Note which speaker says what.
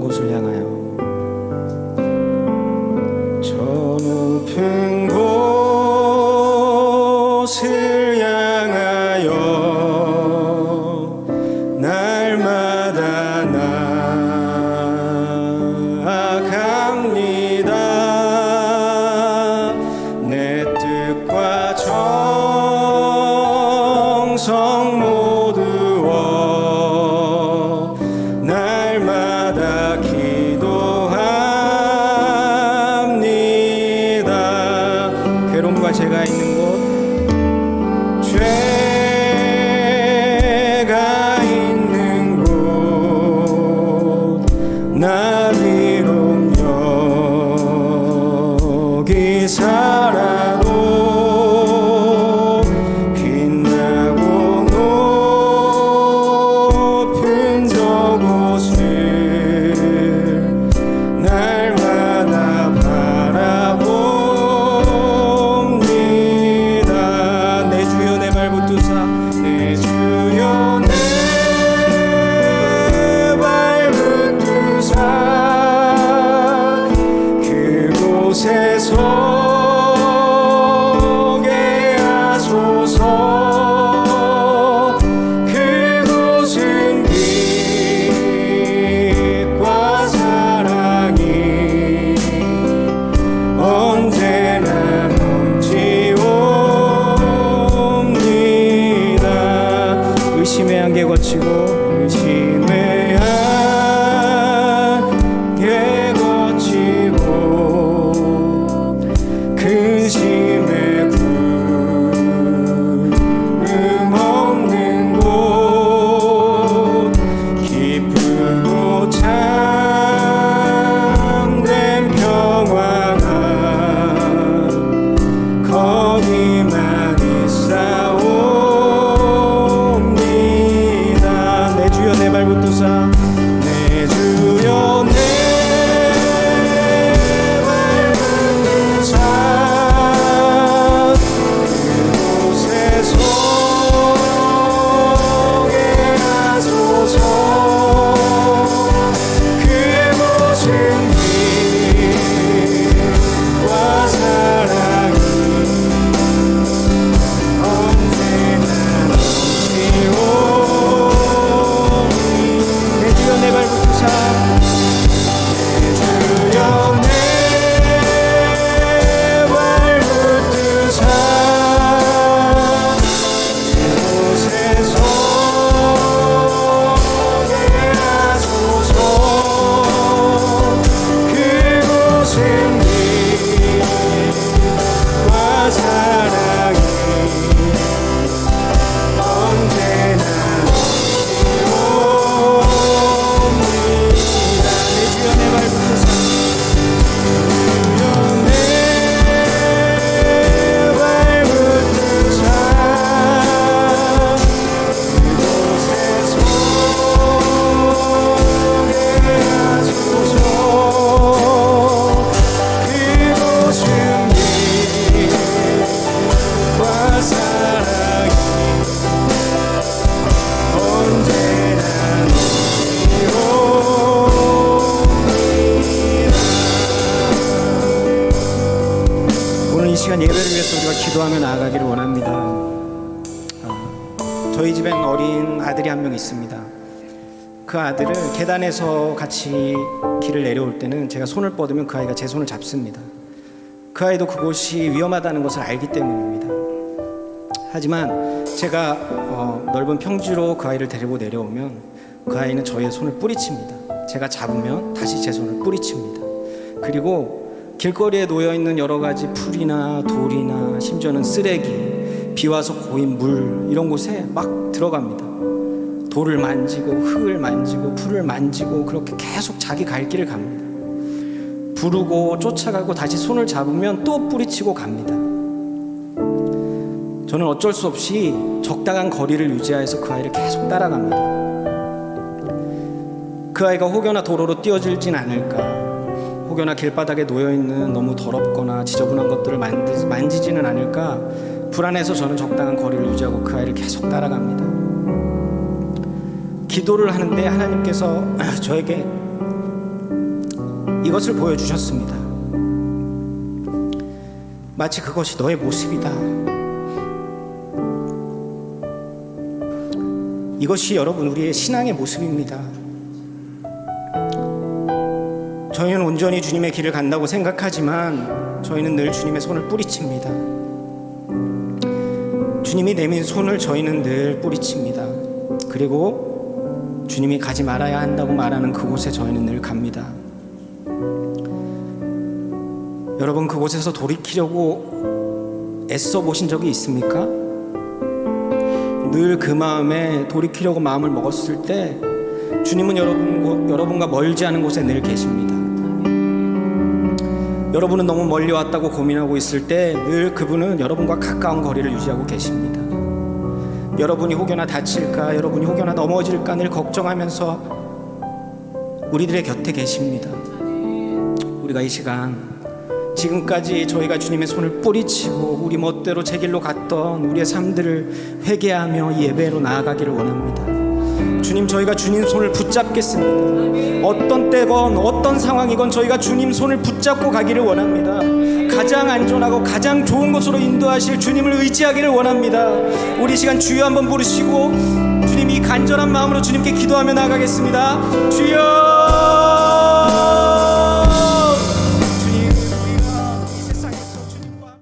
Speaker 1: 곳을 향하여. 저 높은 곳을 향하여 날마다 의 이 시간 예배를 위해서 우리가 기도하며 나아가기를 원합니다. 아, 저희 집엔 어린 아들이 한 명 있습니다. 그 아들을 계단에서 같이 길을 내려올 때는 제가 손을 뻗으면 그 아이가 제 손을 잡습니다. 그 아이도 그곳이 위험하다는 것을 알기 때문입니다. 하지만 제가 어, 넓은 평지로 그 아이를 데리고 내려오면 그 아이는 저의 손을 뿌리칩니다. 제가 잡으면 다시 제 손을 뿌리칩니다. 그리고 길거리에 놓여 있는 여러 가지 풀이나 돌이나 심지어는 쓰레기, 비 와서 고인 물 이런 곳에 막 들어갑니다. 돌을 만지고 흙을 만지고 풀을 만지고 그렇게 계속 자기 갈 길을 갑니다. 부르고 쫓아가고 다시 손을 잡으면 또 뿌리치고 갑니다. 저는 어쩔 수 없이 적당한 거리를 유지하여서 그 아이를 계속 따라갑니다. 그 아이가 혹여나 도로로 뛰어들진 않을까, 혹여나 길바닥에 놓여 있는 너무 더럽거나 지저분한 것들을 만지, 만지지는 않을까 불안해서 저는 적당한 거리를 유지하고 그 아이를 계속 따라갑니다. 기도를 하는데 하나님께서 저에게 이것을 보여주셨습니다. 마치 그것이 너의 모습이다. 이것이 여러분 우리의 신앙의 모습입니다. 저희는 온전히 주님의 길을 간다고 생각하지만 저희는 늘 주님의 손을 뿌리칩니다. 주님이 내민 손을 저희는 늘 뿌리칩니다. 그리고 주님이 가지 말아야 한다고 말하는 그곳에 저희는 늘 갑니다. 여러분 그곳에서 돌이키려고 애써 보신 적이 있습니까? 늘 그 마음에 돌이키려고 마음을 먹었을 때 주님은 여러분, 여러분과 멀지 않은 곳에 늘 계십니다. 여러분은 너무 멀리 왔다고 고민하고 있을 때 늘 그분은 여러분과 가까운 거리를 유지하고 계십니다. 여러분이 혹여나 다칠까, 여러분이 혹여나 넘어질까 늘 걱정하면서 우리들의 곁에 계십니다. 우리가 이 시간 지금까지 저희가 주님의 손을 뿌리치고 우리 멋대로 제 길로 갔던 우리의 삶들을 회개하며 이 예배로 나아가기를 원합니다. 주님 저희가 주님 손을 붙잡겠습니다. 어떤 때건 어떤 상황이건 저희가 주님 손을 붙잡고 가기를 원합니다. 가장 안전하고 가장 좋은 곳으로 인도하실 주님을 의지하기를 원합니다. 우리 시간 주여 한번 부르시고 주님 이 간절한 마음으로 주님께 기도하며 나가겠습니다. 주여